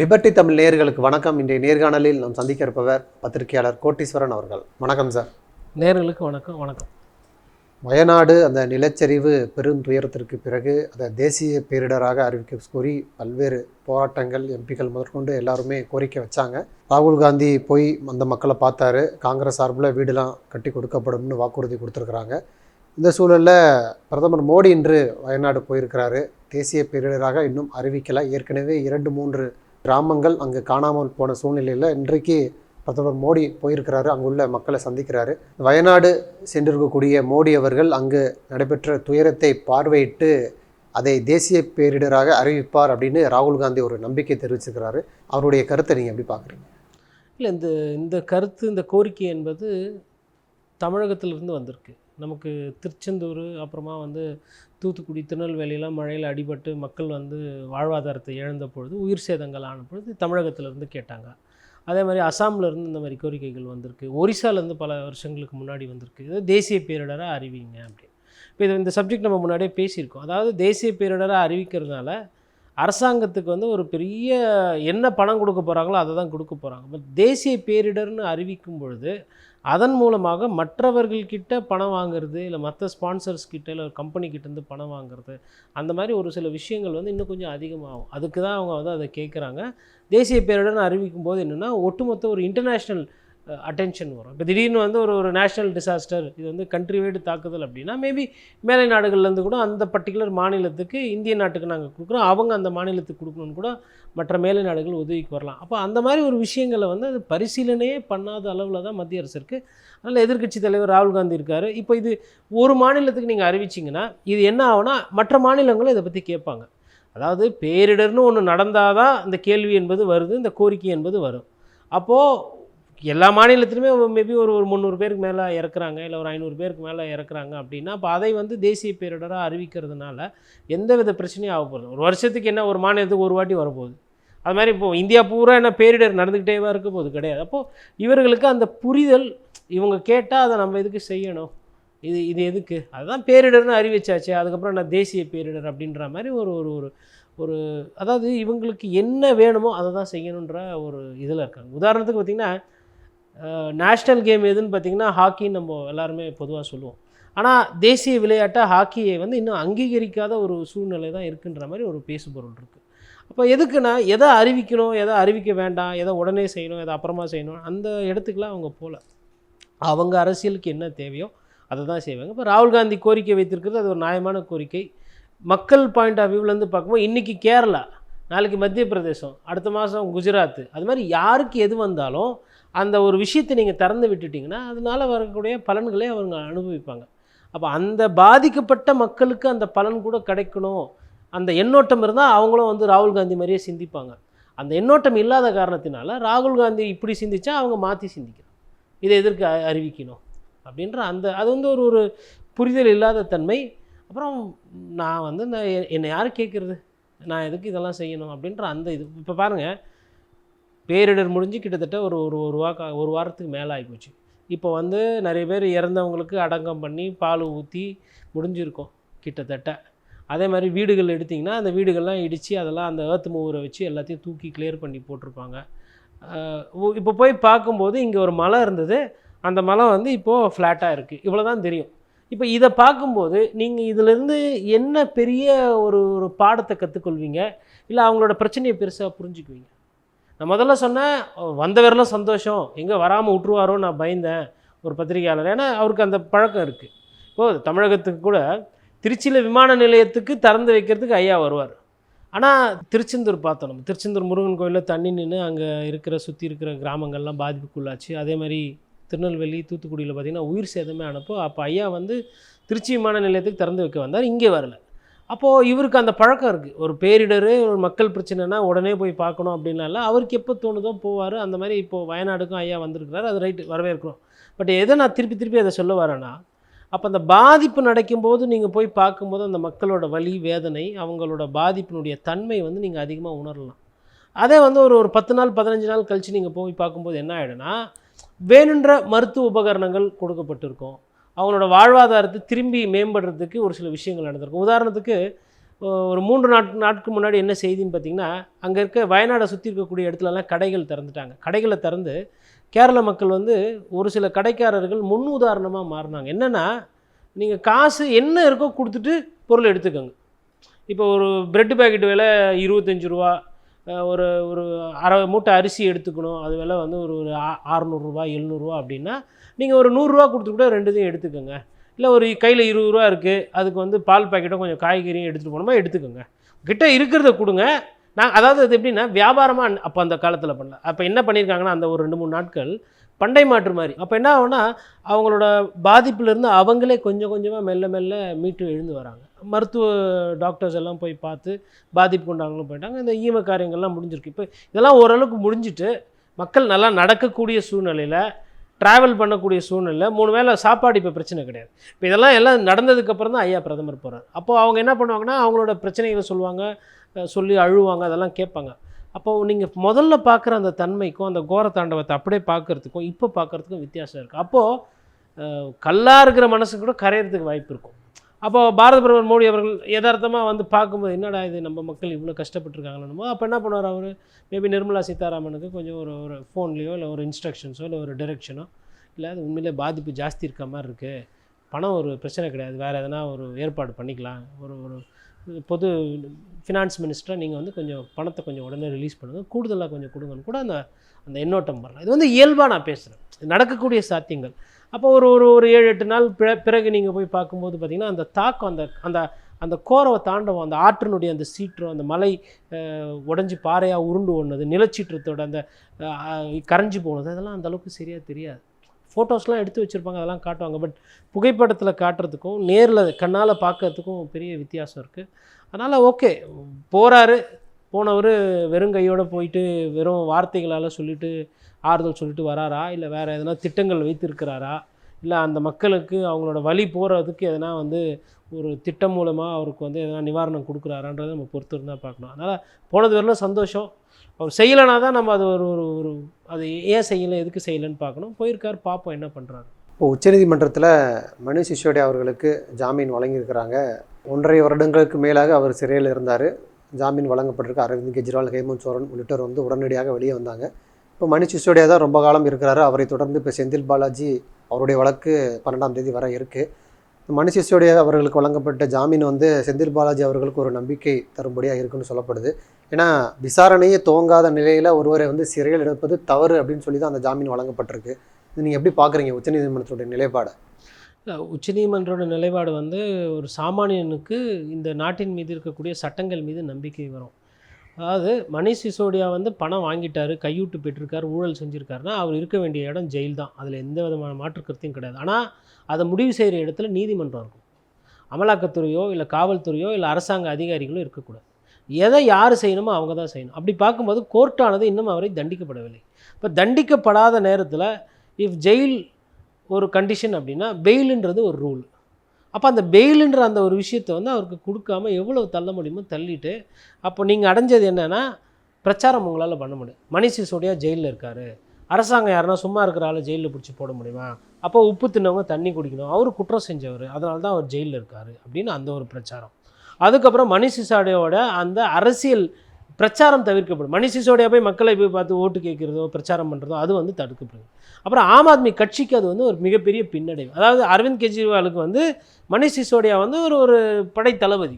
Liberty Tamil நேயர்களுக்கு வணக்கம். இன்றைய நேர்காணலில் நாம் சந்திக்க இருப்பவர் பத்திரிகையாளர் கோட்டீஸ்வரன் அவர்கள். வணக்கம் சார். நேர்களுக்கு வணக்கம் வணக்கம். வயநாடு அந்த நிலச்சரிவு பெருந்துயரத்திற்கு பிறகு அதை தேசிய பேரிடராக அறிவிக்க கோரி பல்வேறு போராட்டங்கள் எம்பிக்கள் முதற்கொண்டு எல்லாருமே கோரிக்கை வச்சாங்க. ராகுல் காந்தி போய் அந்த மக்களை பார்த்தாரு. காங்கிரஸ் சார்பில் வீடுலாம் கட்டி கொடுக்கப்படும்னு வாக்குறுதி கொடுத்துருக்குறாங்க. இந்த சூழலில் பிரதமர் மோடி இன்று வயநாடு போயிருக்கிறாரு. தேசிய பேரிடராக இன்னும் அறிவிக்கலை. ஏற்கனவே இரண்டு மூன்று கிராமங்கள் அங்கு காணாமல் போன சூழ்நிலையில் இன்றைக்கு பிரதமர் மோடி போயிருக்கிறாரு அங்குள்ள மக்களை சந்திக்கிறாரு. வயநாடு சென்றிருக்கக்கூடிய மோடி அவர்கள் அங்கு நடைபெற்ற துயரத்தை பார்வையிட்டு அதை தேசிய பேரிடராக அறிவிப்பார் அப்படின்னு ராகுல் காந்தி ஒரு நம்பிக்கை தெரிவிச்சிருக்கிறாரு. அவருடைய கருத்தை நீங்கள் எப்படி பார்க்குறீங்க? இல்லை இந்த இந்த கருத்து இந்த கோரிக்கை என்பது தமிழகத்திலிருந்து வந்திருக்கு. நமக்கு திருச்செந்தூர் அப்புறமா வந்து தூத்துக்குடி திருநெல்வேலியெலாம் மழையில் அடிபட்டு மக்கள் வந்து வாழ்வாதாரத்தை இழந்த பொழுது உயிர் சேதங்கள் ஆன பொழுது தமிழகத்திலேருந்து கேட்டாங்க. அதே மாதிரி அசாம்லேருந்து இந்த மாதிரி கோரிக்கைகள் வந்திருக்கு. ஒரிசாலேருந்து பல வருஷங்களுக்கு முன்னாடி வந்திருக்கு. இது தேசிய பேரிடராக அறிவிங்க அப்படின்னு. இப்போ இது இந்த சப்ஜெக்ட் நம்ம முன்னாடியே பேசியிருக்கோம். அதாவது தேசிய பேரிடராக அறிவிக்கிறதுனால அரசாங்கத்துக்கு வந்து ஒரு பெரிய என்ன பணம் கொடுக்க போகிறாங்களோ அதை தான் கொடுக்க போகிறாங்க பட் தேசிய பேரிடர்னு அறிவிக்கும் பொழுது அதன் மூலமாக மற்றவர்கள்கிட்ட பணம் வாங்குறது இல்லை மற்ற ஸ்பான்சர்ஸ் கிட்ட இல்லை ஒரு பணம் வாங்குறது அந்த மாதிரி ஒரு சில விஷயங்கள் வந்து இன்னும் கொஞ்சம் அதிகமாகும். அதுக்கு தான் அவங்க வந்து அதை கேட்குறாங்க. தேசிய பேரிடர்னு அறிவிக்கும் போது என்னென்னா ஒட்டுமொத்த ஒரு இன்டர்நேஷ்னல் அட்டென்ஷன் வரும். இப்போ திடீர்னு வந்து ஒரு ஒரு நேஷ்னல் டிசாஸ்டர் இது வந்து கண்ட்ரி வைடு தாக்குதல் அப்படின்னா மேபி மேலை நாடுகள்லேருந்து கூட அந்த பர்டிகுலர் மாநிலத்துக்கு இந்திய நாட்டுக்கு நாங்கள் கொடுக்குறோம். அவங்க அந்த மாநிலத்துக்கு கொடுக்கணும்னு கூட மற்ற மேலை நாடுகள் உதவிக்கு வரலாம். அப்போ அந்த மாதிரி ஒரு விஷயங்களை வந்து அது பரிசீலனையே பண்ணாத அளவில் தான் மத்திய அரசு இருக்குது அதனால் எதிர்க்கட்சி தலைவர் ராகுல் காந்தி இருக்கார். இப்போ இது ஒரு மாநிலத்துக்கு நீங்கள் அறிவிச்சிங்கன்னா இது என்ன ஆகுனா மற்ற மாநிலங்களும் இதை பற்றி கேட்பாங்க. அதாவது பேரிடர்னு ஒன்று நடந்தால் தான் இந்த கேள்வி என்பது வருது இந்த கோரிக்கை என்பது வரும். அப்போது எல்லா மாநிலத்திலுமே மேபி ஒரு ஒரு முந்நூறு பேருக்கு மேலே இறக்குறாங்க இல்லை ஒரு ஐநூறு பேருக்கு மேலே இறக்குறாங்க அப்படின்னா அப்போ அதை வந்து தேசிய பேரிடராக அறிவிக்கிறதுனால எந்த வித பிரச்சனையும் ஆக போகிறது ஒரு வருஷத்துக்கு என்ன ஒரு மாநிலத்துக்கு ஒரு வாட்டி வரப்போகுது. அது மாதிரி இப்போது இந்தியா பூரா என்ன பேரிடர் நடந்துக்கிட்டேவா இருக்க போது கிடையாது. அப்போது இவர்களுக்கு அந்த புரிதல் இவங்க கேட்டால் அதை நம்ம எதுக்கு செய்யணும்? இது இது எதுக்கு? அதுதான் பேரிடர்னு அறிவிச்சாச்சு அதுக்கப்புறம் நான் தேசிய பேரிடர் அப்படின்ற மாதிரி ஒரு ஒரு ஒரு ஒரு அதாவது இவங்களுக்கு என்ன வேணுமோ அதை தான் செய்யணுன்ற ஒரு இதில் இருக்காங்க. உதாரணத்துக்கு பார்த்திங்கன்னா நேஷ்னல் கேம் எதுன்னு பார்த்திங்கன்னா ஹாக்கின்னு நம்ம எல்லாருமே பொதுவாக சொல்லுவோம். ஆனால் தேசிய விளையாட்டாக ஹாக்கியை வந்து இன்னும் அங்கீகரிக்காத ஒரு சூழ்நிலை தான் இருக்குன்ற மாதிரி ஒரு பேசுபொருள் இருக்குது அப்போ எதுக்குன்னா எதை அறிவிக்கணும் எதை அறிவிக்க வேண்டாம் எதை உடனே செய்யணும் எதை அப்புறமா செய்யணும் அந்த இடத்துக்குலாம் அவங்க போகல அவங்க அரசியலுக்கு என்ன தேவையோ அதை தான் செய்வாங்க. இப்போ ராகுல் காந்தி கோரிக்கை வைத்திருக்கிறது அது ஒரு நியாயமான கோரிக்கை. மக்கள் பாயிண்ட் ஆஃப் வியூவிலேருந்து பார்க்கும்போது இன்றைக்கி கேரளா நாளைக்கு மத்திய பிரதேசம் அடுத்த மாதம் குஜராத் அது மாதிரி யாருக்கு எது வந்தாலும் அந்த ஒரு விஷயத்தை நீங்கள் திறந்து விட்டுட்டிங்கன்னா அதனால் வரக்கூடிய பலன்களை அவங்க அனுபவிப்பாங்க. அப்போ அந்த பாதிக்கப்பட்ட மக்களுக்கு அந்த பலன் கூட கிடைக்கணும். அந்த எண்ணோட்டம் இருந்தால் அவங்களும் வந்து ராகுல் காந்தி மாதிரியே சிந்திப்பாங்க. அந்த எண்ணோட்டம் இல்லாத காரணத்தினால ராகுல் காந்தி இப்படி சிந்திச்சா அவங்க மாற்றி சிந்திக்கணும். இதை எதற்கு அறிவிக்கணும்? அப்படின்ற அந்த அது வந்து ஒரு ஒரு புரிதல் இல்லாத தன்மை. அப்புறம் நான் வந்து நான் என்னை யார் கேட்குறது நான் எதுக்கு இதெல்லாம் செய்யணும்? அப்படின்ற அந்த இது. இப்போ பாருங்கள் பேரிடர் முடிஞ்சு கிட்டத்தட்ட ஒரு ஒரு ஒரு வாக்க ஒரு வாரத்துக்கு மேலே ஆகிப்போச்சு இப்போ வந்து நிறைய பேர் இறந்தவங்களுக்கு அடங்கம் பண்ணி பால் ஊற்றி முடிஞ்சிருக்கும் கிட்டத்தட்ட. அதே மாதிரி வீடுகள் எடுத்திங்கன்னா அந்த வீடுகள்லாம் இடித்து அதெல்லாம் அந்த ஏர்த்து மூவரை வச்சு எல்லாத்தையும் தூக்கி கிளியர் பண்ணி போட்டிருப்பாங்க. இப்போ போய் பார்க்கும்போது இங்கே ஒரு மலை இருந்தது. அந்த மலை வந்து இப்போது ஃப்ளாட்டாக இருக்குது இவ்வளோ தான் தெரியும். இப்போ இதை பார்க்கும்போது நீங்கள் இதிலேருந்து என்ன பெரிய ஒரு ஒரு பாடத்தை கற்றுக்கொள்வீங்க இல்லை அவங்களோட பிரச்சனையை பெருசாக புரிஞ்சுக்குவீங்க? நான் முதல்ல சொன்னேன் வந்த சந்தோஷம். எங்கே வராமல் விட்ருவாரோ நான் பயந்தேன். ஒரு பத்திரிகையாளர். ஏன்னா அவருக்கு அந்த பழக்கம் இருக்குது இப்போது தமிழகத்துக்கு கூட திருச்சியில் விமான நிலையத்துக்கு திறந்து வைக்கிறதுக்கு ஐயா வருவார். ஆனால் திருச்செந்தூர் பார்த்தோம் நம்ம. திருச்செந்தூர் முருகன் கோயிலில் தண்ணி நின்று அங்கே இருக்கிற சுற்றி இருக்கிற கிராமங்கள்லாம் பாதிப்புக்குள்ளாச்சு. அதே மாதிரி திருநெல்வேலி தூத்துக்குடியில் பார்த்திங்கன்னா உயிர் சேதமே அனுப்போ அப்போ ஐயா வந்து திருச்சி விமான நிலையத்துக்கு திறந்து வைக்க வந்தார். இங்கே வரல. அப்போது இவருக்கு அந்த பழக்கம் இருக்குது ஒரு பேரிடர் ஒரு மக்கள் பிரச்சனைனா உடனே போய் பார்க்கணும் அப்படின்லாம் இல்லை. அவருக்கு எப்போ தோணுதோ போவார். அந்த மாதிரி இப்போது வயநாடுக்கும் ஐயா வந்திருக்கிறார். அது ரைட்டு வரவேற்கிறோம். பட் எதை நான் திருப்பி திருப்பி அதை சொல்ல வரேன்னா அப்போ அந்த பாதிப்பு நடக்கும்போது நீங்கள் போய் பார்க்கும்போது அந்த மக்களோட வலி வேதனை அவங்களோட பாதிப்பினுடைய தன்மை வந்து நீங்கள் அதிகமாக உணரலாம். அதே வந்து ஒரு ஒரு பத்து நாள் பதினஞ்சு நாள் கழித்து நீங்கள் போய் பார்க்கும்போது என்ன ஆகிடும்னா வேணுன்ற மருத்துவ உபகரணங்கள் கொடுக்கப்பட்டிருக்கும். அவங்களோட வாழ்வாதாரத்தை திரும்பி மேம்படுறதுக்கு ஒரு சில விஷயங்கள் நடந்திருக்கும். உதாரணத்துக்கு ஒரு மூன்று நாட் நாட்கு முன்னாடி என்ன செய்தின்னு பார்த்தீங்கன்னா அங்கே இருக்க வயநாடை சுற்றி இருக்கக்கூடிய இடத்துலலாம் கடைகள் திறந்துட்டாங்க. கடைகளை திறந்து கேரள மக்கள் வந்து ஒரு சில கடைக்காரர்கள் முன் உதாரணமாக மாறினாங்க. என்னென்னா நீங்கள் காசு என்ன இருக்கோ கொடுத்துட்டு பொருள் எடுத்துக்கோங்க. இப்போ ஒரு பிரெட் பேக்கெட் விலை இருபத்தஞ்சி ரூபா ஒரு ஒரு அரை மூட்டை அரிசி எடுத்துக்கணும் அது விலை வந்து ஒரு ஒரு அறநூறுரூவா எழுநூறுவா அப்படின்னா நீங்கள் ஒரு நூறுரூவா கொடுத்து கூட ரெண்டுத்தையும் எடுத்துக்கோங்க. இல்லை ஒரு கையில் இருபது ரூபா இருக்குது அதுக்கு வந்து பால் பாக்கெட்டும் கொஞ்சம் காய்கறியும் எடுத்துகிட்டு போனோமா எடுத்துக்கோங்க. கிட்ட இருக்கிறத கொடுங்க நான் அதாவது அது எப்படின்னா வியாபாரமாக அப்போ அந்த காலத்தில் பண்ணல. அப்போ என்ன பண்ணியிருக்காங்கன்னா அந்த ஒரு ரெண்டு மூணு நாட்கள் பண்டை மாற்று மாதிரி. அப்போ என்ன ஆகும்னா அவங்களோட பாதிப்புலேருந்து அவங்களே கொஞ்சம் கொஞ்சமாக மெல்ல மெல்ல மீட்டு எழுந்து வராங்க. மருத்துவ டாக்டர்ஸ் எல்லாம் போய் பார்த்து பாதிப்பு கொண்டவங்களும் போயிட்டாங்க. இந்த ஈம காரியங்கள்லாம் முடிஞ்சிருக்கு. இப்போ இதெல்லாம் ஓரளவுக்கு முடிஞ்சிட்டு மக்கள் நல்லா நடக்கக்கூடிய சூழ்நிலையில் ட்ராவல் பண்ணக்கூடிய சூழ்நிலை மூணு வேளை சாப்பாடு இப்போ பிரச்சனை கிடையாது. இப்போ இதெல்லாம் எல்லாம் நடந்ததுக்கப்புறம் தான் ஐயா பிரதமர் போகிறார் அப்போது அவங்க என்ன பண்ணுவாங்கன்னா அவங்களோட பிரச்சனைகளை சொல்லுவாங்க. சொல்லி அழுவாங்க அதெல்லாம் கேட்பாங்க. அப்போது நீங்கள் முதல்ல பார்க்குற அந்த தன்மைக்கும் அந்த கோர தாண்டவத்தை அப்படியே பார்க்குறதுக்கும் இப்போ பார்க்குறதுக்கும் வித்தியாசம் இருக்குது அப்போது கல்லாக இருக்கிற மனசு கூட கரையிறதுக்கு வாய்ப்பு இருக்கும். அப்போ பாரத பிரதமர் மோடி அவர்கள் யதார்த்தமாக வந்து பார்க்கும்போது என்னடா இது நம்ம மக்கள் இவ்வளோ கஷ்டப்பட்டுருக்காங்கன்னு? போது அப்போ என்ன பண்ணுவார் அவர்? மேபி நிர்மலா சீதாராமனுக்கு கொஞ்சம் ஒரு ஒரு ஃபோன்லேயோ இல்லை ஒரு இன்ஸ்ட்ரக்ஷன்ஸோ இல்லை ஒரு டைரெக்ஷனோ இல்லை அது உண்மையிலே பாதிப்பு ஜாஸ்தி இருக்க மாதிரி இருக்குது பணம் ஒரு பிரச்சனை கிடையாது. வேறு எதனா ஒரு ஏற்பாடு பண்ணிக்கலாம். ஒரு ஒரு பொது ஃபினான்ஸ் மினிஸ்டராக நீங்கள் வந்து கொஞ்சம் பணத்தை கொஞ்சம் உடனே ரிலீஸ் பண்ணுங்கள் கூடுதலாக கொஞ்சம் கொடுங்கன்னு கூட அந்த அந்த எண்ணோட்டம் வரலாம் இது வந்து இயல்பாக நான் பேசுகிறேன் நடக்கக்கூடிய சாத்தியங்கள். அப்போ ஒரு ஒரு ஒரு ஏழு எட்டு நாள் பிற பிறகு நீங்கள் போய் பார்க்கும்போது பார்த்திங்கன்னா அந்த தாக்கம் அந்த அந்த அந்த கோரவை தாண்டவம் அந்த ஆற்றினுடைய அந்த சீற்றம் அந்த மலை உடஞ்சி பாறையாக உருண்டு ஓடுனது நிலச்சீற்றத்தோட அந்த கரைஞ்சி போனது அதெல்லாம் அந்த அளவுக்கு சரியாக தெரியாது. ஃபோட்டோஸ்லாம் எடுத்து வச்சுருப்பாங்க அதெல்லாம் காட்டுவாங்க. பட் புகைப்படத்தில் காட்டுறதுக்கும் நேரில் கண்ணால் பார்க்கறதுக்கும் பெரிய வித்தியாசம் இருக்குது அதனால் ஓகே போகிறாரு போனவர் வெறும் கையோடு போயிட்டு வெறும் வார்த்தைகளால் சொல்லிட்டு ஆறுதல் சொல்லிட்டு வராரா? இல்லை வேறு எதனா திட்டங்கள் வைத்திருக்கிறாரா? இல்லை அந்த மக்களுக்கு அவங்களோட வழி போகிறதுக்கு எதனா வந்து ஒரு திட்டம் மூலமாக அவருக்கு வந்து எதனா நிவாரணம் கொடுக்குறாரான்றதை நம்ம பொறுத்து இருந்தால் பார்க்கணும். அதனால் போனது வரலும் சந்தோஷம். அவர் செய்யலைனா தான் நம்ம அது ஒரு ஒரு ஒரு அது ஏன் செய்யலை எதுக்கு செய்யலைன்னு பார்க்கணும். போயிருக்கார் பார்ப்போம் என்ன பண்ணுறாரு இப்போ உச்சநீதிமன்றத்தில் மனு சிசோடியா அவர்களுக்கு ஜாமீன் வழங்கியிருக்கிறாங்க. ஒன்றரை வருடங்களுக்கு மேலாக அவர் சிறையில் இருந்தார். ஜாமீன் வழங்கப்பட்டிருக்கு. அரவிந்த் கெஜ்ரிவால் ஹேமந்த் சோரன் உள்ளிட்டோர் வந்து உடனடியாக வெளியே வந்தாங்க. இப்போ மணி சிசோடியா தான் ரொம்ப காலம் இருக்கிறாரு. அவரை தொடர்ந்து இப்போ செந்தில் பாலாஜி அவருடைய வழக்கு பன்னெண்டாம் தேதி வர இருக்குது மணி சிசோடியா அவர்களுக்கு வழங்கப்பட்ட ஜாமீன் வந்து செந்தில் பாலாஜி அவர்களுக்கு ஒரு நம்பிக்கை தரும்படியாக இருக்குன்னு சொல்லப்படுது. ஏன்னா விசாரணையே துவங்காத நிலையில் ஒருவரை வந்து சிறையில் எடுப்பது தவறு அப்படின்னு சொல்லி தான் அந்த ஜாமீன் வழங்கப்பட்டிருக்கு. இது நீங்கள் எப்படி பார்க்குறீங்க உச்சநீதிமன்றத்துடைய நிலைப்பாடை? இல்லை உச்சநீதிமன்றோட நிலைப்பாடு வந்து ஒரு சாமானியனுக்கு இந்த நாட்டின் மீது இருக்கக்கூடிய சட்டங்கள் மீது நம்பிக்கை வரும். அதாவது மணிஷ் சிசோடியா வந்து பணம் வாங்கிட்டார் கையூட்டு பெற்றிருக்கார் ஊழல் செஞ்சுருக்காருன்னா அவர் இருக்க வேண்டிய இடம் ஜெயில் தான் அதில் எந்த விதமான மாற்றுக்கருத்தையும் கிடையாது. ஆனால் அதை முடிவு செய்கிற இடத்துல நீதிமன்றம் இருக்கும். அமலாக்கத்துறையோ இல்லை காவல்துறையோ இல்லை அரசாங்க அதிகாரிகளோ இருக்கக்கூடாது. எதை யார் செய்யணுமோ அவங்க தான் செய்யணும். அப்படி பார்க்கும்போது கோர்ட்டானது இன்னும் அவரை தண்டிக்கப்படவில்லை. இப்போ தண்டிக்கப்படாத நேரத்தில் இஃப் ஜெயில் ஒரு கண்டிஷன் அப்படின்னா பெயிலுன்றது ஒரு ரூல் அப்போ அந்த பெயிலுன்ற அந்த ஒரு விஷயத்தை வந்து அவருக்கு கொடுக்காம எவ்வளோ தள்ள முடியுமோ தள்ளிட்டு அப்போ நீங்கள் அடைஞ்சது என்னென்னா பிரச்சாரம் உங்களால் பண்ண முடியும். மணிஷ் சிசோடியா ஜெயிலில் இருக்கார். அரசாங்கம் யாருன்னா சும்மா இருக்கிற ஆளை ஜெயிலில் பிடிச்சி போட முடியுமா? அப்போ உப்பு தின்னவங்க தண்ணி குடிக்கணும். அவர் குற்றம் செஞ்சவர். அதனால தான் அவர் ஜெயிலில் இருக்கார். அப்படின்னு அந்த ஒரு பிரச்சாரம். அதுக்கப்புறம் மணி சிசோடியாவோட அந்த அரசியல் பிரச்சாரம் தவிர்க்கப்படும். மணி சிசோடியா போய் மக்களை போய் பார்த்து ஓட்டு கேட்குறதோ பிரச்சாரம் பண்ணுறதோ அது வந்து தடுக்கப்படும் அப்புறம் ஆம் ஆத்மி கட்சிக்கு அது வந்து ஒரு மிகப்பெரிய பின்னடைவு. அதாவது அரவிந்த் கெஜ்ரிவாலுக்கு வந்து மணி சிசோடியா வந்து ஒரு ஒரு படை தளபதி.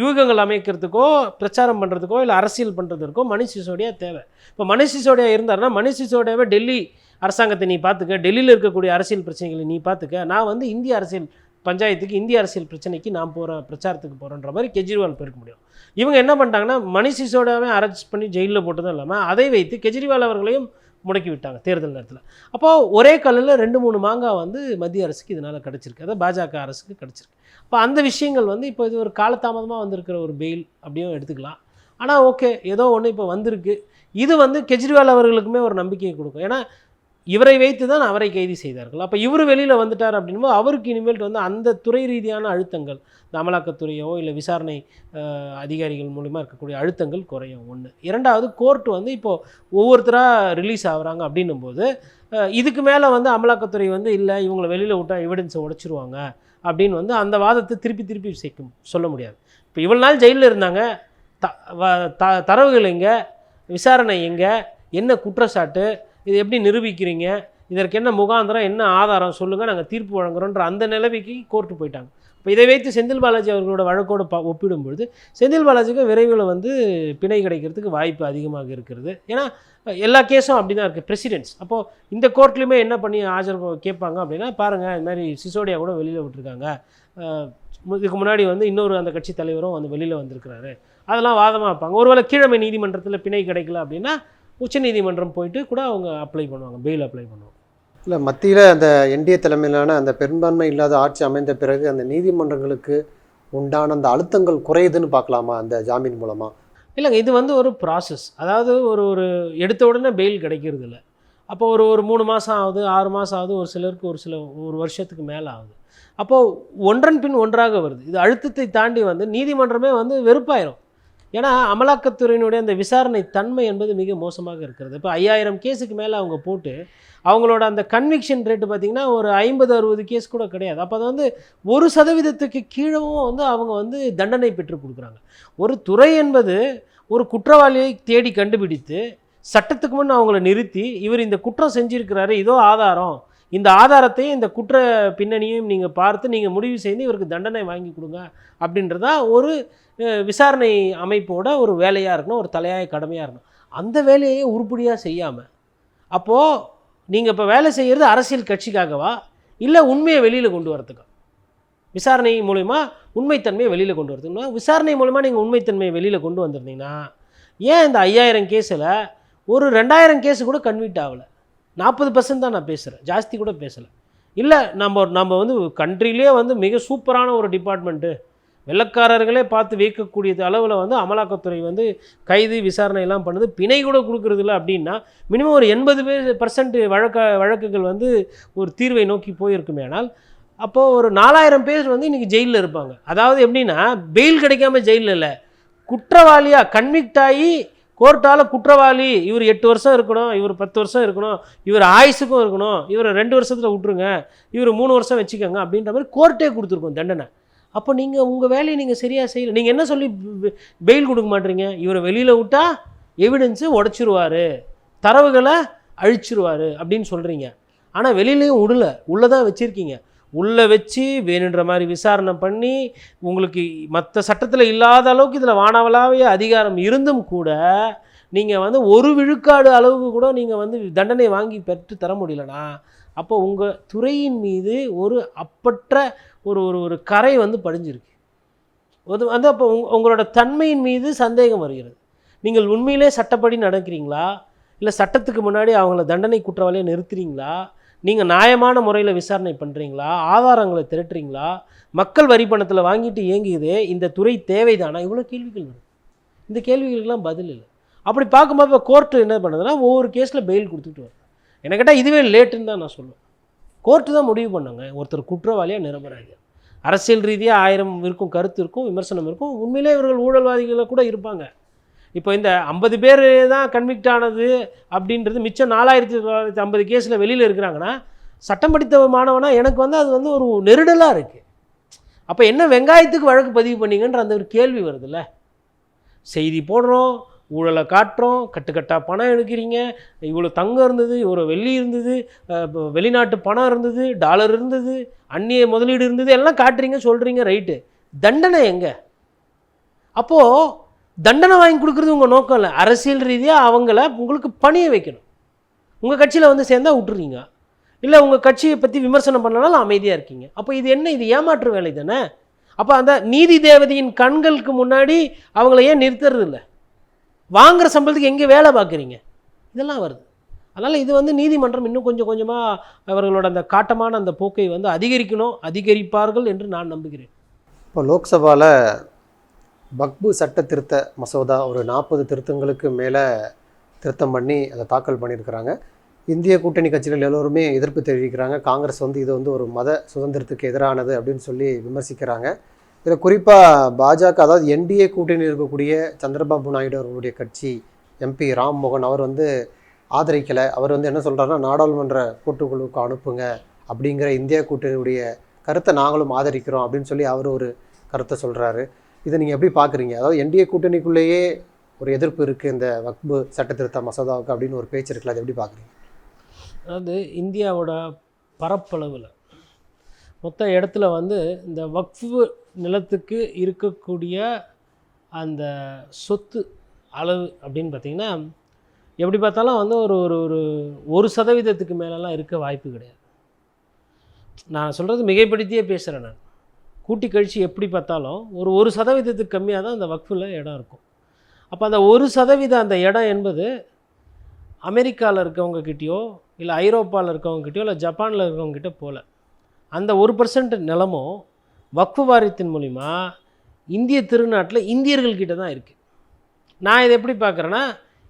யூகங்கள் அமைக்கிறதுக்கோ பிரச்சாரம் பண்ணுறதுக்கோ இல்லை அரசியல் பண்ணுறதுக்கோ மணி சிசோடியா தேவை. இப்போ மணி சிசோடியா இருந்தார்னா மணி சிசோடியாவை டெல்லி அரசாங்கத்தை நீ பார்த்துக்க டெல்லியில் இருக்கக்கூடிய அரசியல் பிரச்சனைகளை நீ பார்த்துக்க. நான் வந்து இந்திய அரசியல் பஞ்சாயத்துக்கு இந்திய அரசியல் பிரச்சனைக்கு நான் போகிறேன் பிரச்சாரத்துக்கு போகிறேன்ற மாதிரி கெஜ்ரிவால் போயிருக்க முடியும். இவங்க என்ன பண்ணிட்டாங்கன்னா மணிஷ் சிசோடாவே அரெஸ்ட் பண்ணி ஜெயிலில் போட்டதும் இல்லாமல் அதை வைத்து கெஜ்ரிவால் அவர்களையும் முடக்கி விட்டாங்க தேர்தல் நேரத்தில். அப்போது ஒரே கல்லில் ரெண்டு மூணு மாங்காய் வந்து மத்திய அரசுக்கு இதனால் கிடச்சிருக்கு. அதாவது பாஜக அரசுக்கு கிடச்சிருக்கு. அப்போ அந்த விஷயங்கள் வந்து இப்போ இது ஒரு காலதாமதமாக வந்திருக்கிற ஒரு பெயில் அப்படியும் எடுத்துக்கலாம். ஆனால் ஓகே ஏதோ ஒன்று இப்போ வந்திருக்கு. இது வந்து கெஜ்ரிவால் அவர்களுக்குமே ஒரு நம்பிக்கையை கொடுக்கும். ஏன்னா இவரை வைத்து தான் அவரை கைது செய்தார்கள். அப்போ இவர் வெளியில் வந்துட்டார் அப்படின்போது அவருக்கு இனிமேல் வந்து அந்த துறை ரீதியான அழுத்தங்கள் இந்த அமலாக்கத்துறையோ இல்லை விசாரணை அதிகாரிகள் மூலிமா இருக்கக்கூடிய அழுத்தங்கள் குறையும். ஒன்று இரண்டாவது கோர்ட் வந்து இப்போது ஒவ்வொருத்தராக ரிலீஸ் ஆகுறாங்க அப்படின்னும் போது இதுக்கு மேலே வந்து அமலாக்கத்துறை வந்து இல்லை இவங்களை வெளியில் விட்டால் எவிடன்ஸை உடச்சிருவாங்க அப்படின்னு வந்து அந்த வாதத்தை திருப்பி திருப்பி சேர்க்கும். சொல்ல முடியாது. இப்போ இவ்வளோ நாள் ஜெயிலில் இருந்தாங்க. த த தரவுகள் எங்கே? விசாரணை எங்கே? என்ன குற்றச்சாட்டு? இது எப்படி நிரூபிக்கிறீங்க? இதற்கு என்ன முகாந்திரம் என்ன ஆதாரம் சொல்லுங்கள் நாங்கள் தீர்ப்பு வழங்குறோன்ற அந்த நிலைமைக்கு கோர்ட்டு போயிட்டாங்க. இப்போ இதை வைத்து செந்தில் பாலாஜி அவர்களோட வழக்கோடு பா ஒப்பிடும்பொழுது செந்தில் பாலாஜிக்கு விரைவில் வந்து பிணை கிடைக்கிறதுக்கு வாய்ப்பு அதிகமாக இருக்கிறது. ஏன்னா எல்லா கேஸும் அப்படி தான் இருக்குது பிரசிடென்ட்ஸ் அப்போது இந்த கோர்ட்லையுமே என்ன பண்ணி ஆஜர் கேட்பாங்க அப்படின்னா பாருங்கள் இது மாதிரி சிசோடியா கூட வெளியில் விட்டுருக்காங்க. இதுக்கு முன்னாடி வந்து இன்னொரு அந்த கட்சி தலைவரும் வந்து வெளியில் வந்திருக்கிறாரு. அதெல்லாம் வாதமாக வைப்பாங்க. ஒருவேளை கீழமை நீதிமன்றத்தில் பிணை கிடைக்கல அப்படின்னா உச்சநீதிமன்றம் போயிட்டு கூட அவங்க அப்ளை பண்ணுவாங்க பெயில் அப்ளை பண்ணுவாங்க. இல்லை மத்தியில் அந்த என்டிஏ தலைமையிலான அந்த பெரும்பான்மை இல்லாத ஆட்சி அமைந்த பிறகு அந்த நீதிமன்றங்களுக்கு உண்டான அந்த அழுத்தங்கள் குறையுதுன்னு பார்க்கலாமா அந்த ஜாமீன் மூலமாக இல்லைங்க இது வந்து ஒரு ப்ராசஸ் அதாவது ஒரு ஒரு எடுத்த உடனே பெயில் கிடைக்கிறது இல்லை. அப்போ ஒரு ஒரு மூணு மாதம் ஆகுது ஆறு மாதம் ஆகுது ஒரு சிலருக்கு ஒரு சில ஒரு வருஷத்துக்கு மேலே ஆகுது. அப்போது ஒன்றன் பின் ஒன்றாக வருது. இது அழுத்தத்தை தாண்டி வந்து நீதிமன்றமே வந்து வெறுப்பாயிரும். ஏன்னா அமலாக்கத்துறையினுடைய அந்த விசாரணை தன்மை என்பது மிக மோசமாக இருக்கிறது. இப்போ ஐயாயிரம் கேஸுக்கு மேலே அவங்க போட்டு அவங்களோட அந்த கன்விக்ஷன் ரேட்டு பார்த்திங்கன்னா ஒரு ஐம்பது அறுபது கேஸ் கூட கிடையாது. அப்போ அது வந்து ஒரு சதவீதத்துக்கு கீழவும் வந்து அவங்க வந்து தண்டனை பெற்று கொடுக்குறாங்க. ஒரு துறை என்பது ஒரு குற்றவாளியை தேடி கண்டுபிடித்து சட்டத்துக்கு முன் அவங்கள நிறுத்தி இவர் இந்த குற்றம் செஞ்சுருக்கிறாரு இதோ ஆதாரம். இந்த ஆதாரத்தையும் இந்த குற்ற பின்னணியையும் நீங்கள் பார்த்து நீங்கள் முடிவு செய்து இவருக்கு தண்டனை வாங்கி கொடுங்க அப்படின்றதா ஒரு விசாரணை அமைப்போட ஒரு வேலையாக இருக்கணும் ஒரு தலையாய கடமையாக இருக்கணும். அந்த வேலையை உருப்படியாக செய்யாமல் அப்போது நீங்கள் இப்போ வேலை செய்கிறது அரசியல் கட்சிக்காகவா? இல்லை உண்மையை வெளியில் கொண்டு வரதுக்கா? விசாரணை மூலிமா உண்மைத்தன்மையை வெளியில் கொண்டு வரதுன்னா விசாரணை மூலிமா நீங்கள் உண்மைத்தன்மையை வெளியில் கொண்டு வந்திருந்தீங்கன்னா ஏன் இந்த ஐயாயிரம் கேஸில் ஒரு ரெண்டாயிரம் கேஸு கூட கன்வீட் ஆகலை? நாற்பது பர்சன்ட் தான் நான் பேசுகிறேன் ஜாஸ்தி கூட பேசலை. இல்லை நம்ம நம்ம வந்து கண்ட்ரிலே வந்து மிக சூப்பரான ஒரு டிபார்ட்மெண்ட்டு வெள்ளக்காரர்களே பார்த்து வியக்கக்கூடிய அளவில் வந்து அமலாக்கத்துறை வந்து கைது விசாரணை எல்லாம் பண்ணுது. பிணை கூட கொடுக்கறது இல்லை அப்படின்னா மினிமம் ஒரு எண்பது பேர் பர்சன்ட் வழக்க வழக்குகள் வந்து ஒரு தீர்வை நோக்கி போயிருக்குமே ஆனால் அப்போது ஒரு நாலாயிரம் பேர் வந்து இன்றைக்கி ஜெயிலில் இருப்பாங்க. அதாவது எப்படின்னா பெயில் கிடைக்காம ஜெயிலில் இல்லை. குற்றவாளியாக கன்விக்ட் ஆகி கோர்ட்டால் குற்றவாளி இவர் எட்டு வருஷம் இருக்கணும் இவர் பத்து வருஷம் இருக்கணும் இவர் ஆயுசுக்கும் இருக்கணும் இவர் ரெண்டு வருஷத்தில் விட்ருங்க இவர் மூணு வருஷம் வச்சுக்கோங்க அப்படின்ற மாதிரி கோர்ட்டே கொடுத்துருக்கோம் தண்டனை. அப்போ நீங்கள் உங்கள் வேலையை நீங்கள் சரியாக செய்யல. நீங்கள் என்ன சொல்லி பெயில் கொடுக்க மாட்டீங்க? இவரை வெளியில் விட்டா எவிடன்ஸு உடச்சிருவாரு. தரவுகளை அழிச்சிருவார் அப்படின்னு சொல்கிறீங்க ஆனால் வெளியிலையும் விடல உள்ளே தான் வச்சுருக்கீங்க. உள்ளே வச்சு வேணுன்ற மாதிரி விசாரணை பண்ணி உங்களுக்கு மற்ற சட்டத்தில் இல்லாத அளவுக்கு இதில் வானவலாவிய அதிகாரம் இருந்தும் கூட நீங்கள் வந்து ஒரு விழுக்காடு அளவுக்கு கூட நீங்கள் வந்து தண்டனை வாங்கி பெற்று தர முடியலனா அப்போ உங்கள் துறையின் மீது ஒரு அப்பற்ற ஒரு ஒரு ஒரு கரை வந்து படிஞ்சிருக்கு. அது வந்து அப்போ உங் உங்களோட தன்மையின் மீது சந்தேகம் வருகிறது. நீங்கள் உண்மையிலே சட்டப்படி நடக்கிறீங்களா? இல்லை சட்டத்துக்கு முன்னாடி அவங்கள தண்டனை குற்றவாளியை நிறுத்துறீங்களா? நீங்கள் நியாயமான முறையில் விசாரணை பண்ணுறீங்களா ஆதாரங்களை திரட்டுறீங்களா? மக்கள் வரி பணத்தில் வாங்கிட்டு இயங்குதே இந்த துறை தேவைதானா? இவ்வளோ கேள்விகள் வரும் இந்த கேள்விகளுக்கெல்லாம் பதில் இல்லை. அப்படி பார்க்கும்போது இப்போ கோர்ட்டு என்ன பண்ணுதுன்னா ஒவ்வொரு கேஸில் பெயில் கொடுத்துட்டு வருது. என்ன கேட்டால் இதுவே லேட்டுன்னு தான் நான் சொல்லுவேன். கோர்ட்டு தான் முடிவு பண்ணுங்க. ஒருத்தர் குற்றவாளியாக நிரம்புறாங்க அரசியல் ரீதியாக ஆயிரம் இருக்கும் கருத்து இருக்கும் விமர்சனம் இருக்கும். உண்மையிலே இவர்கள் ஊழல்வாதிகளை கூட இருப்பாங்க. இப்போ இந்த ஐம்பது பேர் தான் கன்விக்ட் ஆனது அப்படின்றது மிச்சம் நாலாயிரத்தி தொள்ளாயிரத்தி ஐம்பது கேஸில் வெளியில் இருக்கிறாங்கன்னா சட்டம் படித்த மாணவனா எனக்கு வந்து அது வந்து ஒரு நெருடலாக இருக்குது அப்போ என்ன வெங்காயத்துக்கு வழக்கு பதிவு பண்ணீங்கன்ற அந்த ஒரு கேள்வி வருதுல்ல. செய்தி போடுறோம் ஊழலை காட்டுறோம் கட்டுக்கட்டாக பணம் எடுக்கிறீங்க இவ்வளோ தங்கம் இருந்தது இவ்வளோ வெள்ளி இருந்தது இப்போ வெளிநாட்டு பணம் இருந்தது டாலர் இருந்தது அந்நிய முதலீடு இருந்தது எல்லாம் காட்டுறீங்க சொல்கிறீங்க ரைட்டு. தண்டனை எங்கே? அப்போது தண்டனை வாங்கி கொடுக்குறது உங்கள் நோக்கம் இல்லை. அரசியல் ரீதியாக அவங்கள உங்களுக்கு பணிய வைக்கணும். உங்கள் கட்சியில் வந்து சேர்ந்தா விட்டுறீங்க. இல்லை உங்கள் கட்சியை பற்றி விமர்சனம் பண்ணனாலும் அமைதியாக இருக்கீங்க. அப்போ இது என்ன? இது ஏமாற்று வேலை தானே? அப்போ அந்த நீதி தேவதையின் கண்களுக்கு முன்னாடி அவங்கள ஏன் நிறுத்துறது இல்லை? வாங்குற சம்பளத்துக்கு எங்கே வேலை பார்க்குறீங்க இதெல்லாம் வருது. அதனால் இது வந்து நீதிமன்றம் இன்னும் கொஞ்சம் கொஞ்சமாக அவர்களோட அந்த காட்டமான அந்த போக்கை வந்து அதிகரிக்கணும் அதிகரிப்பார்கள் என்று நான் நம்புகிறேன். இப்போ லோக்சபாவில் பக்பு சட்ட திருத்த மசோதா ஒரு நாற்பது திருத்தங்களுக்கு மேலே திருத்தம் பண்ணி அதை தாக்கல் பண்ணியிருக்கிறாங்க. இந்திய கூட்டணி கட்சிகள் எல்லோருமே எதிர்ப்பு தெரிவிக்கிறாங்க. காங்கிரஸ் வந்து இது வந்து ஒரு மத சுதந்திரத்துக்கு எதிரானது அப்படின்னு சொல்லி விமர்சிக்கிறாங்க. இதில் குறிப்பாக பாஜக அதாவது என்டிஏ கூட்டணியில் இருக்கக்கூடிய சந்திரபாபு நாயுடு அவர்களுடைய கட்சி எம்பி ராம்மோகன் அவர் வந்து ஆதரிக்கலை. அவர் வந்து என்ன சொல்கிறாருன்னா நாடாளுமன்ற கூட்டுக்குழுவுக்கு அனுப்புங்க அப்படிங்கிற இந்திய கூட்டணியுடைய கருத்தை நாங்களும் ஆதரிக்கிறோம் அப்படின்னு சொல்லி அவர் ஒரு கருத்தை சொல்கிறாரு இதை நீங்கள் எப்படி பார்க்குறீங்க அதாவது என்டிஏ கூட்டணிக்குள்ளேயே ஒரு எதிர்ப்பு இருக்குது இந்த வக்பு சட்டத்திருத்த மசோதாவுக்கு அப்படின்னு ஒரு பேச்சு இருக்குல்ல அதை எப்படி பார்க்குறீங்க அதாவது இந்தியாவோட பரப்பளவில் மொத்த இடத்துல வந்து இந்த வக்ஃபு நிலத்துக்கு இருக்கக்கூடிய அந்த சொத்து அளவு அப்படின்னு பார்த்தீங்கன்னா எப்படி பார்த்தாலும் வந்து ஒரு ஒரு ஒரு ஒரு சதவீதத்துக்கு மேலெல்லாம் இருக்க வாய்ப்பு கிடையாது. நான் சொல்கிறது மிகைப்படுத்தியே பேசுகிறேன் நான். கூட்டி கழித்து எப்படி பார்த்தாலும் ஒரு ஒரு சதவீதத்துக்கு கம்மியாக தான் அந்த வக்ஃபில் இடம் இருக்கும். அப்போ அந்த ஒரு சதவீதம் அந்த இடம் என்பது அமெரிக்காவில் இருக்கவங்கக்கிட்டேயோ இல்லை ஐரோப்பாவில் இருக்கவங்ககிட்டயோ இல்லை ஜப்பானில் இருக்கவங்ககிட்ட போகல அந்த ஒரு பர்சன்ட் நிலமும் வக்ஃபு வாரியத்தின் மூலிமா இந்திய திருநாட்டில் இந்தியர்கள்கிட்ட தான் இருக்குது நான் இதை எப்படி பார்க்குறேன்னா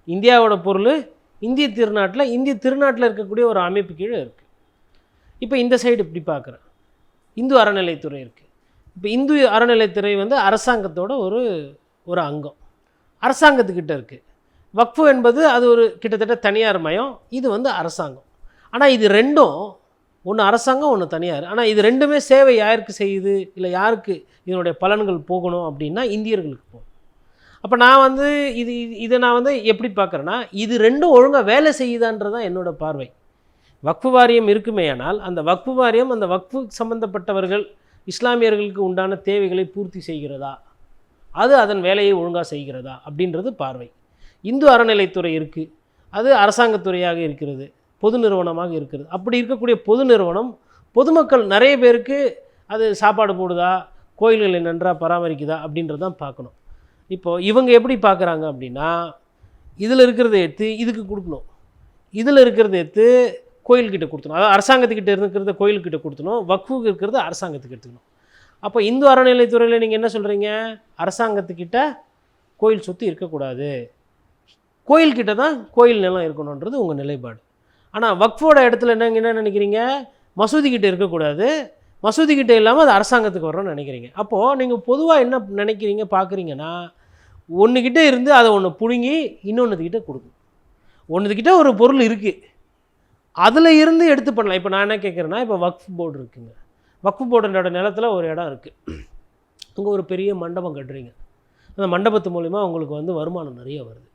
இந்தியாவோட பொருள் இந்திய திருநாட்டில் இந்திய திருநாட்டில் இருக்கக்கூடிய ஒரு அமைப்பு கீழே இருக்குது இப்போ இந்த சைடு இப்படி பார்க்குறேன். இந்து அறநிலைத்துறை இருக்குது இப்போ இந்து அறநிலைத்துறை வந்து அரசாங்கத்தோட ஒரு ஒரு அங்கம். அரசாங்கத்துக்கிட்ட இருக்குது வக்ஃபு என்பது அது ஒரு கிட்டத்தட்ட தனியார் மயம். இது வந்து அரசாங்கம். ஆனால் இது ரெண்டும் ஒன்று அரசாங்கம் ஒன்று தனியார். ஆனால் இது ரெண்டுமே சேவை யாருக்கு செய்யுது? இல்லை யாருக்கு இதனுடைய பலன்கள் போகணும் அப்படின்னா இந்தியர்களுக்கு போகும் அப்போ நான் வந்து இது இது- இதை நான் வந்து எப்படி பார்க்குறேன்னா இது ரெண்டும் ஒழுங்காக வேலை செய்யுதான்றது தான் என்னோடய பார்வை. வக்ஃபு வாரியம் இருக்குமே ஆனால் அந்த வக்ஃபு வாரியம் அந்த வக்ஃபு சம்பந்தப்பட்டவர்கள் இஸ்லாமியர்களுக்கு உண்டான தேவைகளை பூர்த்தி செய்கிறதா? அது அதன் வேலையை ஒழுங்காக செய்கிறதா? அப்படின்றது பார்வை. இந்து அறநிலைத்துறை இருக்குது அது அரசாங்கத்துறையாக இருக்கிறது. பொது நிறுவனமாக இருக்கிறது. அப்படி இருக்கக்கூடிய பொது நிறுவனம் பொதுமக்கள் நிறைய பேருக்கு அது சாப்பாடு போடுதா கோயில்களை நன்றாக பராமரிக்குதா அப்படின்றதான் பார்க்கணும். இப்போது இவங்க எப்படி பார்க்குறாங்க அப்படின்னா இதில் இருக்கிறத எடுத்து இதுக்கு கொடுக்கணும். இதில் இருக்கிறத எடுத்து கோயில்கிட்ட கொடுத்தணும். அதாவது அரசாங்கத்துக்கிட்ட இருக்கிறத கோயில்கிட்ட கொடுத்தணும். வக்ஃபுக்கு இருக்கிறத அரசாங்கத்துக்கு எடுத்துக்கணும். அப்போ இந்து அறநிலைத்துறையில் நீங்கள் என்ன சொல்கிறீங்க அரசாங்கத்துக்கிட்ட கோயில் சொத்து இருக்கக்கூடாது. கோயில்கிட்ட தான் கோயில் நிலம் இருக்கணுன்றது உங்கள் நிலைப்பாடு. ஆனால் வக்ஃபோட இடத்துல என்ன என்ன நினைக்கிறீங்க? மசூதிக்கிட்ட இருக்கக்கூடாது. மசூதிக்கிட்ட இல்லாமல் அது அரசாங்கத்துக்கு வரணும்னு நினைக்கிறீங்க. அப்போது நீங்கள் பொதுவாக என்ன நினைக்கிறீங்க பார்க்குறீங்கன்னா ஒன்றுக்கிட்ட இருந்து அதை ஒன்று பிடுங்கி இன்னொன்றுக்கிட்ட கொடுக்கும் ஒன்றுக்கிட்ட ஒரு பொருள் இருக்குது அதில் இருந்து எடுத்து பண்ணலாம். இப்போ நான் என்ன கேட்குறேன்னா இப்போ வக்ஃப் போர்டு இருக்குங்க. வக்ஃப் போர்டோட நிலத்துல ஒரு இடம் இருக்குது அங்கே ஒரு பெரிய மண்டபம் கட்டுறீங்க. அந்த மண்டபத்து மூலிமா உங்களுக்கு வந்து வருமானம் நிறைய வருது.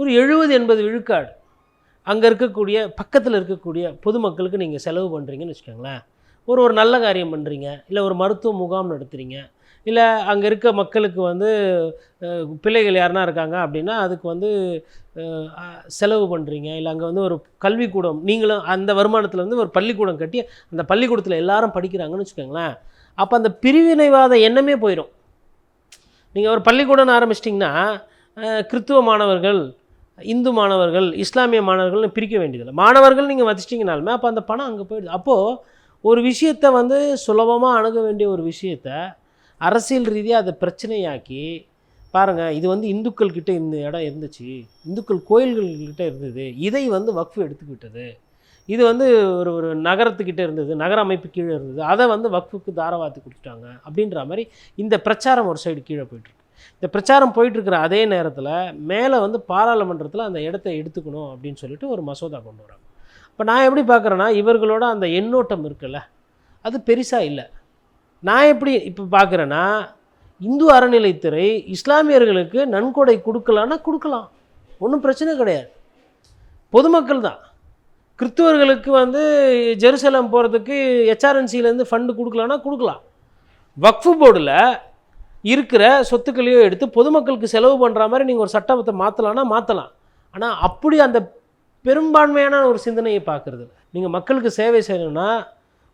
ஒரு எழுபது எண்பது விழுக்காடு அங்கே இருக்கக்கூடிய பக்கத்தில் இருக்கக்கூடிய பொதுமக்களுக்கு நீங்கள் செலவு பண்ணுறீங்கன்னு வச்சுக்கோங்களேன். ஒரு ஒரு நல்ல காரியம் பண்ணுறீங்க இல்லை ஒரு மருத்துவ முகாம் நடத்துகிறீங்க இல்லை அங்கே இருக்க மக்களுக்கு வந்து பிள்ளைகள் யாருனா இருக்காங்க அப்படின்னா அதுக்கு வந்து செலவு பண்ணுறீங்க இல்லை அங்கே வந்து ஒரு கல்விக்கூடம் நீங்களும் அந்த வருமானத்தில் வந்து ஒரு பள்ளிக்கூடம் கட்டி அந்த பள்ளிக்கூடத்தில் எல்லாரும் படிக்கிறாங்கன்னு வச்சுக்கோங்களேன். அப்போ அந்த பிரிவினைவாத எண்ணமே போயிடும் நீங்கள் ஒரு பள்ளிக்கூடம்னு ஆரம்பிச்சிட்டிங்கன்னா கிறித்துவ மாணவர்கள் இந்து மாணவர்கள் இஸ்லாமிய மாணவர்கள்னு பிரிக்க வேண்டியதில்லை. மாணவர்கள் நீங்கள் வச்சிட்டிங்கனாலுமே அப்போ அந்த பணம் அங்கே போயிடுது. அப்போது ஒரு விஷயத்தை வந்து சுலபமாக அணுக வேண்டிய ஒரு விஷயத்தை அரசியல் ரீதியாக அதை பிரச்சனையாக்கி பாருங்கள் இது வந்து இந்துக்கள் கிட்டே இந்த இடம் இருந்துச்சு. இந்துக்கள் கோயில்கள்கிட்ட இருந்தது. இதை வந்து வக்ஃபு எடுத்துக்கிட்டது. இது வந்து ஒரு ஒரு நகரத்துக்கிட்ட இருந்தது. நகர அமைப்பு கீழே இருந்தது. அதை வந்து வக்ஃபுக்கு தாரவாத்து கொடுத்துட்டாங்க. அப்படின்ற மாதிரி இந்த பிரச்சாரம் ஒரு சைடு கீழே போயிட்டுருக்கு இந்த பிரச்சாரம் போயிட்டுருக்கிற அதே நேரத்தில் மேலே வந்து பாராளுமன்றத்தில் அந்த இடத்த எடுத்துக்கணும் அப்படின்னு சொல்லிட்டு ஒரு மசோதா கொண்டு வராங்க. இப்போ நான் எப்படி பார்க்குறேன்னா இவர்களோட அந்த எண்ணோட்டம் இருக்குல்ல அது பெருசாக இல்லை. நான் எப்படி இப்போ பார்க்குறேன்னா இந்து அறநிலைத்துறை இஸ்லாமியர்களுக்கு நன்கொடை கொடுக்கலான்னா கொடுக்கலாம். ஒன்றும் பிரச்சனை கிடையாது. பொதுமக்கள் தான். கிறிஸ்துவர்களுக்கு வந்து ஜெருசலம் போகிறதுக்கு ஹெச்ஆர்என்சிலேருந்து ஃபண்டு கொடுக்கலான்னா கொடுக்கலாம். வக்ஃபு போர்டில் இருக்கிற சொத்துக்களையோ எடுத்து பொதுமக்களுக்கு செலவு பண்ணுற மாதிரி நீங்கள் ஒரு சட்டத்தை மாற்றலான்னா மாற்றலாம் ஆனால் அப்படி அந்த பெரும்பான்மையான ஒரு சிந்தனையை பார்க்குறது நீங்கள் மக்களுக்கு சேவை செய்யணும்னா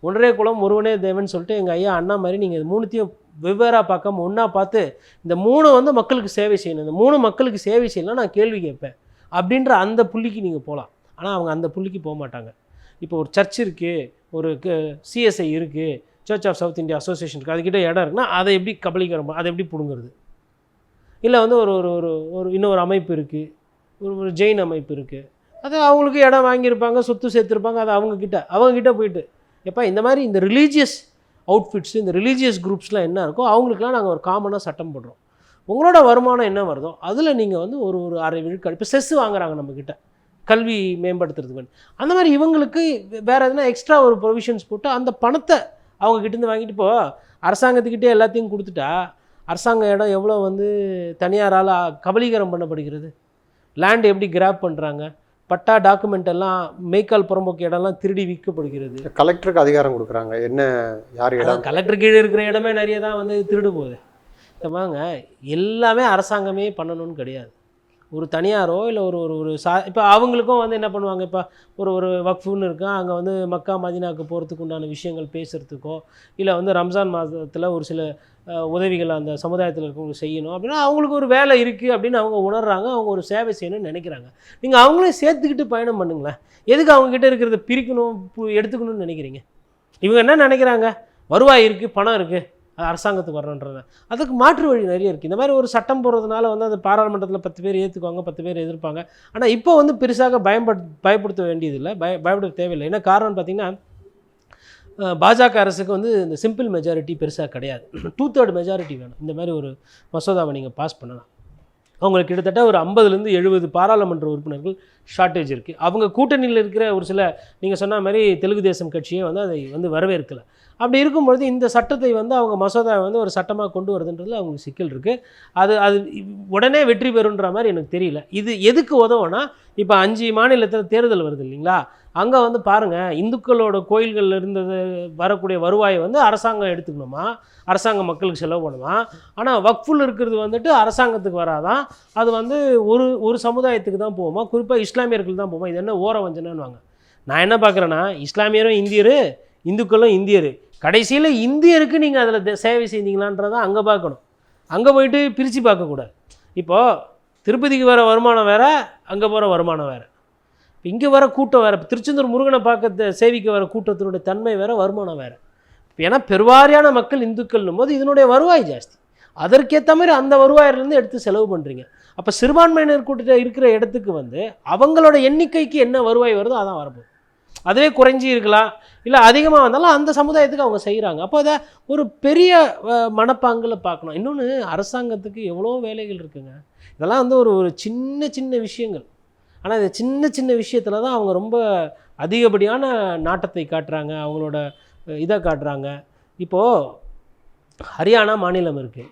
ஒன்றே குலம் ஒருவனே தேவன் சொல்லிட்டு எங்கள் ஐயா அண்ணா மாதிரி நீங்கள் மூணுத்தையும் வெவ்வேறாக பார்க்காம ஒன்றா பார்த்து இந்த மூணு வந்து மக்களுக்கு சேவை செய்யணும். இந்த மூணு மக்களுக்கு சேவை செய்யலாம் நான் கேள்வி கேட்பேன். அப்படின்ற அந்த புள்ளிக்கு நீங்கள் போகலாம் ஆனால் அவங்க அந்த புள்ளிக்கு போக மாட்டாங்க. இப்போ ஒரு சர்ச் இருக்குது ஒரு சிஎஸ்ஐ இருக்குது church of south India association இருக்குது அதுக்கிட்ட இடம் இருக்குன்னா அதை எப்படி கபலீகரம் அதை எப்படி பிடுங்குறது? இல்லை வந்து ஒரு ஒரு ஒரு ஒரு இன்னொரு அமைப்பு இருக்குது ஒரு ஒரு ஜெயின் அமைப்பு இருக்குது அது அவங்களுக்கு இடம் வாங்கியிருப்பாங்க சொத்து சேர்த்துருப்பாங்க அது அவங்கக்கிட்ட அவங்கக்கிட்ட போயிட்டு. எப்பா இந்த மாதிரி இந்த ரிலீஜியஸ் அவுட்ஃபிட்ஸ் இந்த ரிலீஜியஸ் குரூப்ஸ்லாம் என்ன இருக்கோ அவங்களுக்குலாம் நாங்கள் ஒரு காமனாக சட்டம் போடுறோம். உங்களோட வருமானம் என்ன வருதோ அதில் நீங்கள் வந்து ஒரு ஒரு அரை விழுக்காடு இப்போ செஸ் வாங்குறாங்க நம்மக்கிட்ட கல்வி மேம்படுத்துறதுக்கு வேண்டி அந்த மாதிரி இவங்களுக்கு வேறு எதுனா எக்ஸ்ட்ரா ஒரு ப்ரொவிஷன்ஸ் போட்டு அந்த பணத்தை அவங்க கிட்டேருந்து வாங்கிட்டு இப்போ அரசாங்கத்துக்கிட்டே எல்லாத்தையும் கொடுத்துட்டா அரசாங்க இடம் எவ்வளோ வந்து தனியாரால் கபலீகரம் பண்ணப்படுகிறது? லேண்ட் எப்படி கிராப் பண்ணுறாங்க பட்டா டாக்குமெண்ட் எல்லாம் மேய்க்கால் புறம்போக்கு இடம்லாம் திருடி விற்கப்படுகிறது. கலெக்டருக்கு அதிகாரம் கொடுக்குறாங்க. என்ன யார் இடம்? கலெக்டர் கீழே இருக்கிற இடமே நிறைய தான் வந்து திருடு போகுது. வாங்க எல்லாமே அரசாங்கமே பண்ணணும்னு கிடையாது. ஒரு தனியாரோ இல்லை ஒரு ஒரு ஒரு சா இப்போ அவங்களுக்கும் வந்து என்ன பண்ணுவாங்க? இப்போ ஒரு ஒரு வக்ஃபுன்னு இருக்கா. அங்கே வந்து மக்கா மதினாவுக்கு போகிறதுக்கு உண்டான விஷயங்கள் பேசுகிறதுக்கோ இல்லை வந்து ரம்ஜான் மாதத்தில் ஒரு சில உதவிகள் அந்த சமுதாயத்தில் இருக்கவங்க செய்யணும். அப்படின்னா அவங்களுக்கு ஒரு வேலை இருக்குது அப்படின்னு அவங்க உணர்றாங்க. அவங்க ஒரு சேவை செய்யணும்னு நினைக்கிறாங்க. நீங்கள் அவங்களையும் சேர்த்துக்கிட்டு பயணம் பண்ணுங்களேன். எதுக்கு அவங்கக்கிட்ட இருக்கிறத பிரிக்கணும் பு- எடுத்துக்கணும்னு நினைக்கிறீங்க? இவங்க என்ன நினைக்கிறாங்க? வருவாய் இருக்குது பணம் இருக்குது அரசாங்கத்துக்கு வரணுன்றது. அதுக்கு மாற்று வழி நிறைய இருக்குது இந்த மாதிரி ஒரு சட்டம் போடுறதுனால வந்து அந்த பாராளுமன்றத்தில் பத்து பேர் ஏற்றுக்குவாங்க பத்து பேர் எதிர்ப்பாங்க. ஆனால் இப்போ வந்து பெருசாக பயன்படு பயப்படுத்த வேண்டியதில்லை. பய பயப்பட தேவையில்லை. ஏன்னா காரணம் பார்த்திங்கன்னா பாஜக அரசுக்கு வந்து இந்த சிம்பிள் மெஜாரிட்டி பெருசாக கிடையாது. டூ தேர்ட் மெஜாரிட்டி வேணும். இந்த மாதிரி ஒரு மசோதாவை நீங்கள் பாஸ் பண்ணலாம். அவங்களுக்கு கிட்டத்தட்ட ஒரு ஐம்பதுலேருந்து எழுபது பாராளுமன்ற உறுப்பினர்கள் ஷார்ட்டேஜ் இருக்குது அவங்க கூட்டணியில் இருக்கிற ஒரு சில நீங்கள் சொன்ன மாதிரி தெலுங்கு தேசம் கட்சியே வந்து அதை வந்து வரவேற்கலை. அப்படி இருக்கும்பொழுது இந்த சட்டத்தை வந்து அவங்க மசோதாவை வந்து ஒரு சட்டமாக கொண்டு வருதுன்றதுல அவங்களுக்கு சிக்கல் இருக்குது அது அது உடனே வெற்றி பெறுன்ற மாதிரி எனக்கு தெரியல. இது எதுக்கு உதவும்னா இப்போ அஞ்சு மாநிலத்தில் தேர்தல் வருது இல்லைங்களா? அங்கே வந்து பாருங்கள் இந்துக்களோட கோயில்களில் இருந்தது வரக்கூடிய வருவாயை வந்து அரசாங்கம் எடுத்துக்கணுமா? அரசாங்கம் மக்களுக்கு செலவு பண்ணுமா? ஆனால் வக்ஃபுல் இருக்கிறது வந்துட்டு அரசாங்கத்துக்கு வராதான் அது வந்து ஒரு ஒரு சமுதாயத்துக்கு தான் போகுமா? குறிப்பாக இஸ்லாமியர்கள் தான் போவோம். இது என்ன ஓர வஞ்சனைன்னுவாங்க. நான் என்ன பார்க்குறேன்னா இஸ்லாமியரும் இந்தியர் இந்துக்களும் இந்தியர். கடைசியில் இந்தியருக்கு நீங்கள் அதில் சேவை செய்தீங்களான்றதை அங்கே பார்க்கணும். அங்கே போயிட்டு பிரித்து பார்க்கக்கூடாது. இப்போது திருப்பதிக்கு வர வருமானம் வேறு அங்கே போகிற வருமானம் வேறு. இங்கே வர கூட்டம் வேறு. இப்போ திருச்செந்தூர் முருகனை பார்க்க சேவிக்க வர கூட்டத்தினுடைய தன்மை வேறு வருமானம் வேறு. ஏன்னா பெருவாரியான மக்கள் இந்துக்கள்னும் போது இதனுடைய வருவாய் ஜாஸ்தி. அதற்கேற்ற மாதிரி அந்த வருவாயிலேருந்து எடுத்து செலவு பண்ணுறீங்க அப்போ சிறுபான்மையினர் கூட்ட இருக்கிற இடத்துக்கு வந்து அவங்களோட எண்ணிக்கைக்கு என்ன வருவாய் வருதோ அதான் வரப்போகுது. அதுவே குறைஞ்சி இருக்கலாம் இல்லை அதிகமாக வந்தாலும் அந்த சமுதாயத்துக்கு அவங்க செய்கிறாங்க அப்போ அதை ஒரு பெரிய மனப்பாங்கில் பார்க்கணும் இன்னொன்று அரசாங்கத்துக்கு எவ்வளோ வேலைகள் இருக்குங்க? இதெல்லாம் வந்து ஒரு ஒரு சின்ன சின்ன விஷயங்கள். ஆனால் இந்த சின்ன சின்ன விஷயத்தில் தான் அவங்க ரொம்ப அதிகப்படியான நாட்டத்தை காட்டுறாங்க. அவங்களோட இதை காட்டுறாங்க. இப்போது ஹரியானா மாநிலம் இருக்குது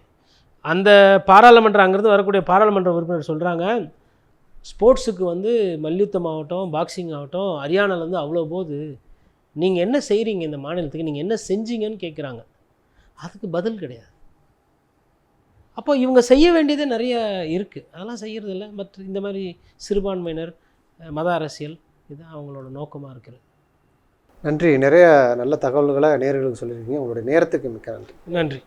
அந்த பாராளுமன்றம் அங்கேருந்து வரக்கூடிய பாராளுமன்ற உறுப்பினர் சொல்கிறாங்க ஸ்போர்ட்ஸுக்கு வந்து மல்யுத்தம் ஆகட்டும் பாக்ஸிங் ஆகட்டும் ஹரியானாலேருந்து அவ்வளோ போகுது நீங்கள் என்ன செய்கிறீங்க இந்த மாநிலத்துக்கு? நீங்கள் என்ன செஞ்சீங்கன்னு கேட்குறாங்க அதுக்கு பதில் கிடையாது. அப்போ இவங்க செய்ய வேண்டியது நிறைய இருக்குது அதெல்லாம் செய்கிறதில்ல மற்ற இந்த மாதிரி சிறுபான்மையினர் மத அரசியல் இது அவங்களோட நோக்கமாக இருக்குது நன்றி. நிறைய நல்ல தகவல்களை நேர்களுக்கு சொல்லியிருக்கீங்க. உங்களுடைய நேரத்துக்கு மிக்க நன்றி. நன்றி.